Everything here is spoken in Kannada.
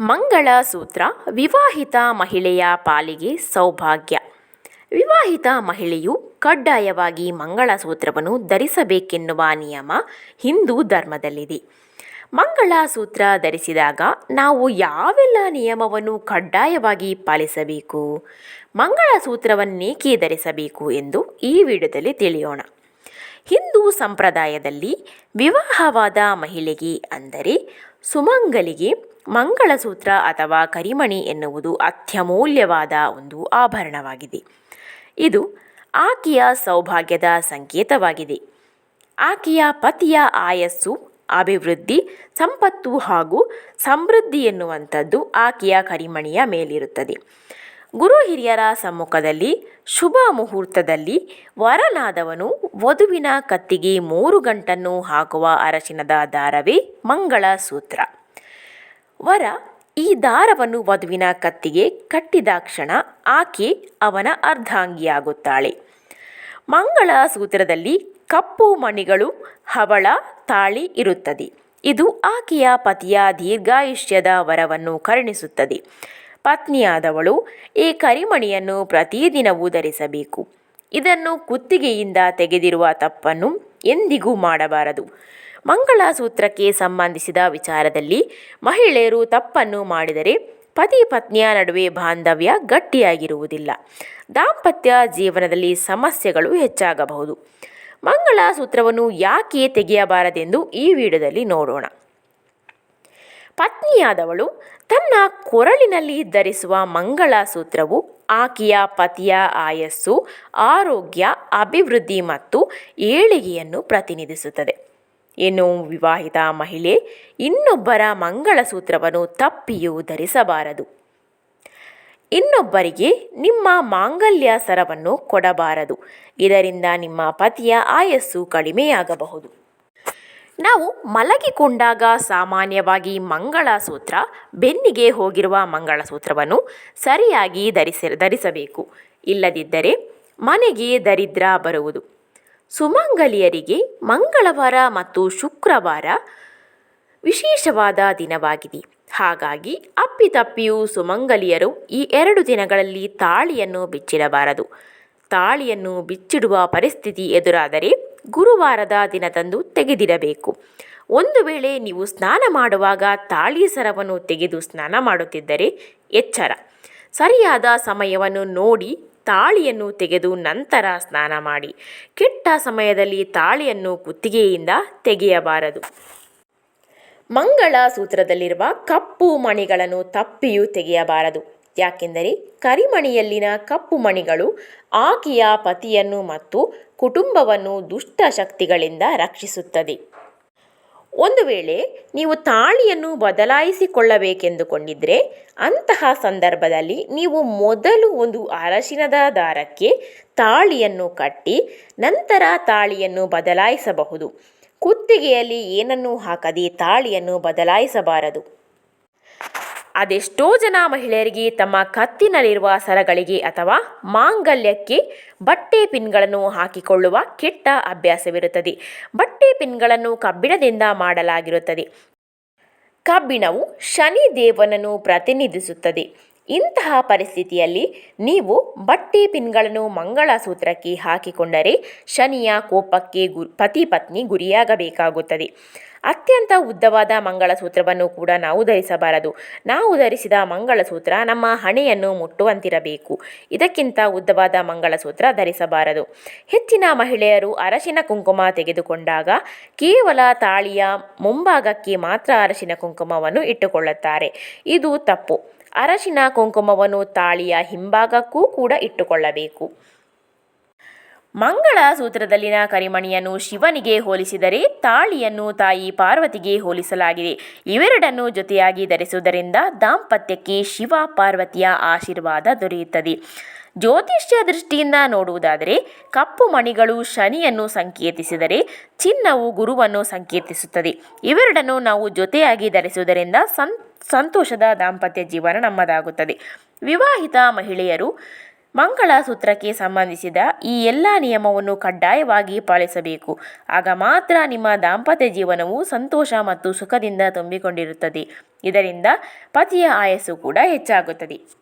ಮಂಗಳ ಸೂತ್ರ ವಿವಾಹಿತ ಮಹಿಳೆಯ ಪಾಲಿಗೆ ಸೌಭಾಗ್ಯ. ವಿವಾಹಿತ ಮಹಿಳೆಯು ಕಡ್ಡಾಯವಾಗಿ ಮಂಗಳಸೂತ್ರವನ್ನು ಧರಿಸಬೇಕೆನ್ನುವ ನಿಯಮ ಹಿಂದೂ ಧರ್ಮದಲ್ಲಿದೆ. ಮಂಗಳಸೂತ್ರ ಧರಿಸಿದಾಗ ನಾವು ಯಾವೆಲ್ಲ ನಿಯಮವನ್ನು ಕಡ್ಡಾಯವಾಗಿ ಪಾಲಿಸಬೇಕು? ಮಂಗಳಸೂತ್ರವನ್ನೇಕೆ ಧರಿಸಬೇಕು ಎಂದು ಈ ವಿಡಿಯೋದಲ್ಲಿ ತಿಳಿಯೋಣ. ಹಿಂದೂ ಸಂಪ್ರದಾಯದಲ್ಲಿ ವಿವಾಹವಾದ ಮಹಿಳೆಗೆ ಅಂದರೆ ಸುಮಂಗಲಿಗೆ ಮಂಗಳಸೂತ್ರ ಅಥವಾ ಕರಿಮಣಿ ಎನ್ನುವುದು ಅತ್ಯಮೂಲ್ಯವಾದ ಒಂದು ಆಭರಣವಾಗಿದೆ. ಇದು ಆಕೆಯ ಸೌಭಾಗ್ಯದ ಸಂಕೇತವಾಗಿದೆ. ಆಕೆಯ ಪತಿಯ ಆಯಸ್ಸು, ಅಭಿವೃದ್ಧಿ, ಸಂಪತ್ತು ಹಾಗೂ ಸಮೃದ್ಧಿ ಎನ್ನುವಂಥದ್ದು ಆಕೆಯ ಕರಿಮಣಿಯ ಮೇಲಿರುತ್ತದೆ. ಗುರು ಹಿರಿಯರ ಸಮ್ಮುಖದಲ್ಲಿ, ಶುಭ ಮುಹೂರ್ತದಲ್ಲಿ ವರನಾದವನು ವಧುವಿನ ಕತ್ತಿಗೆ ಮೂರು ಗಂಟನ್ನು ಹಾಕುವ ಅರಶಿನದ ದಾರವೇ ಮಂಗಳಸೂತ್ರ. ವರ ಈ ದಾರವನ್ನು ವಧುವಿನ ಕತ್ತಿಗೆ ಕಟ್ಟಿದಾಕ್ಷಣ ಆಕೆ ಅವನ ಅರ್ಧಾಂಗಿಯಾಗುತ್ತಾಳೆ. ಮಂಗಳ ಸೂತ್ರದಲ್ಲಿ ಕಪ್ಪು ಮಣಿಗಳು, ಹವಳ, ತಾಳಿ ಇರುತ್ತದೆ. ಇದು ಆಕೆಯ ಪತಿಯ ದೀರ್ಘಾಯುಷ್ಯದ ವರವನ್ನು ಕರುಣಿಸುತ್ತದೆ. ಪತ್ನಿಯಾದವಳು ಈ ಕರಿಮಣಿಯನ್ನು ಪ್ರತಿದಿನವೂ ಧರಿಸಬೇಕು. ಇದನ್ನು ಕುತ್ತಿಗೆಯಿಂದ ತೆಗೆದಿರುವ ತಪ್ಪನ್ನು ಎಂದಿಗೂ ಮಾಡಬಾರದು. ಮಂಗಳಸೂತ್ರಕ್ಕೆ ಸಂಬಂಧಿಸಿದ ವಿಚಾರದಲ್ಲಿ ಮಹಿಳೆಯರು ತಪ್ಪನ್ನು ಮಾಡಿದರೆ ಪತಿ ಪತ್ನಿಯ ನಡುವೆ ಬಾಂಧವ್ಯ ಗಟ್ಟಿಯಾಗಿರುವುದಿಲ್ಲ. ದಾಂಪತ್ಯ ಜೀವನದಲ್ಲಿ ಸಮಸ್ಯೆಗಳು ಹೆಚ್ಚಾಗಬಹುದು. ಮಂಗಳಸೂತ್ರವನ್ನು ಯಾಕೆ ತೆಗೆಯಬಾರದೆಂದು ಈ ವಿಡಿಯೋದಲ್ಲಿ ನೋಡೋಣ. ಪತ್ನಿಯಾದವಳು ತನ್ನ ಕೊರಳಿನಲ್ಲಿ ಧರಿಸುವ ಮಂಗಳಸೂತ್ರವು ಆಕೆಯ ಪತಿಯ ಆಯಸ್ಸು, ಆರೋಗ್ಯ, ಅಭಿವೃದ್ಧಿ ಮತ್ತು ಏಳಿಗೆಯನ್ನು ಪ್ರತಿನಿಧಿಸುತ್ತದೆ. ಇನ್ನು ವಿವಾಹಿತ ಮಹಿಳೆ ಇನ್ನೊಬ್ಬರ ಮಂಗಳಸೂತ್ರವನ್ನು ತಪ್ಪಿಯೂ ಧರಿಸಬಾರದು. ಇನ್ನೊಬ್ಬರಿಗೆ ನಿಮ್ಮ ಮಾಂಗಲ್ಯ ಸರವನ್ನು ಕೊಡಬಾರದು. ಇದರಿಂದ ನಿಮ್ಮ ಪತಿಯ ಆಯಸ್ಸು ಕಡಿಮೆಯಾಗಬಹುದು. ನಾವು ಮಲಗಿಕೊಂಡಾಗ ಸಾಮಾನ್ಯವಾಗಿ ಮಂಗಳಸೂತ್ರ, ಬೆನ್ನಿಗೆ ಹೋಗಿರುವ ಮಂಗಳಸೂತ್ರವನ್ನು ಸರಿಯಾಗಿ ಧರಿಸಿ, ಧರಿಸಬೇಕು. ಇಲ್ಲದಿದ್ದರೆ ಮನೆಗೆ ದರಿದ್ರ ಬರುವುದು. ಸುಮಂಗಲಿಯರಿಗೆ ಮಂಗಳವಾರ ಮತ್ತು ಶುಕ್ರವಾರ ವಿಶೇಷವಾದ ದಿನವಾಗಿದೆ. ಹಾಗಾಗಿ ಅಪ್ಪಿತಪ್ಪಿಯೂ ಸುಮಂಗಲಿಯರು ಈ ಎರಡು ದಿನಗಳಲ್ಲಿ ತಾಳಿಯನ್ನು ಬಿಚ್ಚಿಡಬಾರದು. ತಾಳಿಯನ್ನು ಬಿಚ್ಚಿಡುವ ಪರಿಸ್ಥಿತಿ ಎದುರಾದರೆ ಗುರುವಾರದ ದಿನದಂದು ತೆಗೆದಿಡಬೇಕು ಒಂದು ವೇಳೆ ನೀವು ಸ್ನಾನ ಮಾಡುವಾಗ ತಾಳಿ ಸರವನ್ನು ತೆಗೆದು ಸ್ನಾನ ಮಾಡುತ್ತಿದ್ದರೆ ಎಚ್ಚರ. ಸರಿಯಾದ ಸಮಯವನ್ನು ನೋಡಿ ತಾಳಿಯನ್ನು ತೆಗೆದು ನಂತರ ಸ್ನಾನ ಮಾಡಿ. ಕೆಟ್ಟ ಸಮಯದಲ್ಲಿ ತಾಳಿಯನ್ನು ಕುತ್ತಿಗೆಯಿಂದ ತೆಗೆಯಬಾರದು. ಮಂಗಳ ಸೂತ್ರದಲ್ಲಿರುವ ಕಪ್ಪು ಮಣಿಗಳನ್ನು ತಪ್ಪಿಯೂ ತೆಗೆಯಬಾರದು. ಯಾಕೆಂದರೆ ಕರಿಮಣಿಯಲ್ಲಿನ ಕಪ್ಪು ಮಣಿಗಳು ಆಕೆಯ ಪತಿಯನ್ನು ಮತ್ತು ಕುಟುಂಬವನ್ನು ದುಷ್ಟ ಶಕ್ತಿಗಳಿಂದ ರಕ್ಷಿಸುತ್ತದೆ. ಒಂದು ವೇಳೆ ನೀವು ತಾಳಿಯನ್ನು ಬದಲಾಯಿಸಿಕೊಳ್ಳಬೇಕೆಂದುಕೊಂಡಿದ್ದರೆ ಅಂತಹ ಸಂದರ್ಭದಲ್ಲಿ ನೀವು ಮೊದಲು ಒಂದು ಅರಶಿನದ ದಾರಕ್ಕೆ ತಾಳಿಯನ್ನು ಕಟ್ಟಿ, ನಂತರ ತಾಳಿಯನ್ನು ಬದಲಾಯಿಸಬಹುದು. ಕುತ್ತಿಗೆಯಲ್ಲಿ ಏನನ್ನೂ ಹಾಕದೆ ತಾಳಿಯನ್ನು ಬದಲಾಯಿಸಬಾರದು. ಅದೆಷ್ಟೋ ಜನ ಮಹಿಳೆಯರಿಗೆ ತಮ್ಮ ಕತ್ತಿನಲ್ಲಿರುವ ಸರಗಳಿಗೆ ಅಥವಾ ಮಾಂಗಲ್ಯಕ್ಕೆ ಬಟ್ಟೆ ಪಿನ್ಗಳನ್ನು ಹಾಕಿಕೊಳ್ಳುವ ಕೆಟ್ಟ ಅಭ್ಯಾಸವಿರುತ್ತದೆ. ಬಟ್ಟೆ ಪಿನ್ಗಳನ್ನು ಕಬ್ಬಿಣದಿಂದ ಮಾಡಲಾಗಿರುತ್ತದೆ. ಕಬ್ಬಿಣವು ಶನಿ ದೇವನನ್ನು ಪ್ರತಿನಿಧಿಸುತ್ತದೆ. ಇಂತಹ ಪರಿಸ್ಥಿತಿಯಲ್ಲಿ ನೀವು ಬಟ್ಟೆ ಪಿನ್ಗಳನ್ನು ಮಂಗಳಸೂತ್ರಕ್ಕೆ ಹಾಕಿಕೊಂಡರೆ ಶನಿಯ ಕೋಪಕ್ಕೆ ಗು, ಪತಿ ಪತ್ನಿ ಗುರಿಯಾಗಬೇಕಾಗುತ್ತದೆ. ಅತ್ಯಂತ ಉದ್ದವಾದ ಮಂಗಳಸೂತ್ರವನ್ನು ಕೂಡ ನಾವು ಧರಿಸಬಾರದು. ನಾವು ಧರಿಸಿದ ಮಂಗಳಸೂತ್ರ ನಮ್ಮ ಹಣೆಯನ್ನು ಮುಟ್ಟುವಂತಿರಬೇಕು. ಇದಕ್ಕಿಂತ ಉದ್ದವಾದ ಮಂಗಳಸೂತ್ರ ಧರಿಸಬಾರದು. ಹೆಚ್ಚಿನ ಮಹಿಳೆಯರು ಅರಶಿನ ಕುಂಕುಮ ತೆಗೆದುಕೊಂಡಾಗ ಕೇವಲ ತಾಳಿಯ ಮುಂಭಾಗಕ್ಕೆ ಮಾತ್ರ ಅರಶಿನ ಕುಂಕುಮವನ್ನು ಇಟ್ಟುಕೊಳ್ಳುತ್ತಾರೆ. ಇದು ತಪ್ಪು. ಅರಶಿನ ಕುಂಕುಮವನ್ನು ತಾಳಿಯ ಹಿಂಭಾಗಕ್ಕೂ ಕೂಡ ಇಟ್ಟುಕೊಳ್ಳಬೇಕು. ಮಂಗಳಸೂತ್ರದಲ್ಲಿನ ಕರಿಮಣಿಯನ್ನು ಶಿವನಿಗೆ ಹೋಲಿಸಿದರೆ ತಾಳಿಯನ್ನು ತಾಯಿ ಪಾರ್ವತಿಗೆ ಹೋಲಿಸಲಾಗಿದೆ. ಇವೆರಡನ್ನು ಜೊತೆಯಾಗಿ ಧರಿಸುವುದರಿಂದ ದಾಂಪತ್ಯಕ್ಕೆ ಶಿವ ಪಾರ್ವತಿಯ ಆಶೀರ್ವಾದ ದೊರೆಯುತ್ತದೆ. ಜ್ಯೋತಿಷ್ಯ ದೃಷ್ಟಿಯಿಂದ ನೋಡುವುದಾದರೆ, ಕಪ್ಪು ಮಣಿಗಳು ಶನಿಯನ್ನು ಸಂಕೇತಿಸಿದರೆ ಚಿನ್ನವು ಗುರುವನ್ನು ಸಂಕೇತಿಸುತ್ತದೆ. ಇವೆರಡನ್ನು ನಾವು ಜೊತೆಯಾಗಿ ಧರಿಸುವುದರಿಂದ ಸಂತೋಷದ ದಾಂಪತ್ಯ ಜೀವನ ನಮ್ಮದಾಗುತ್ತದೆ. ವಿವಾಹಿತ ಮಹಿಳೆಯರು ಮಂಗಳಸೂತ್ರಕ್ಕೆ ಸಂಬಂಧಿಸಿದ ಈ ಎಲ್ಲ ನಿಯಮವನ್ನು ಕಡ್ಡಾಯವಾಗಿ ಪಾಲಿಸಬೇಕು. ಆಗ ಮಾತ್ರ ನಿಮ್ಮ ದಾಂಪತ್ಯ ಜೀವನವು ಸಂತೋಷ ಮತ್ತು ಸುಖದಿಂದ ತುಂಬಿಕೊಂಡಿರುತ್ತದೆ. ಇದರಿಂದ ಪತಿಯ ಆಯಸ್ಸು ಕೂಡ ಹೆಚ್ಚಾಗುತ್ತದೆ.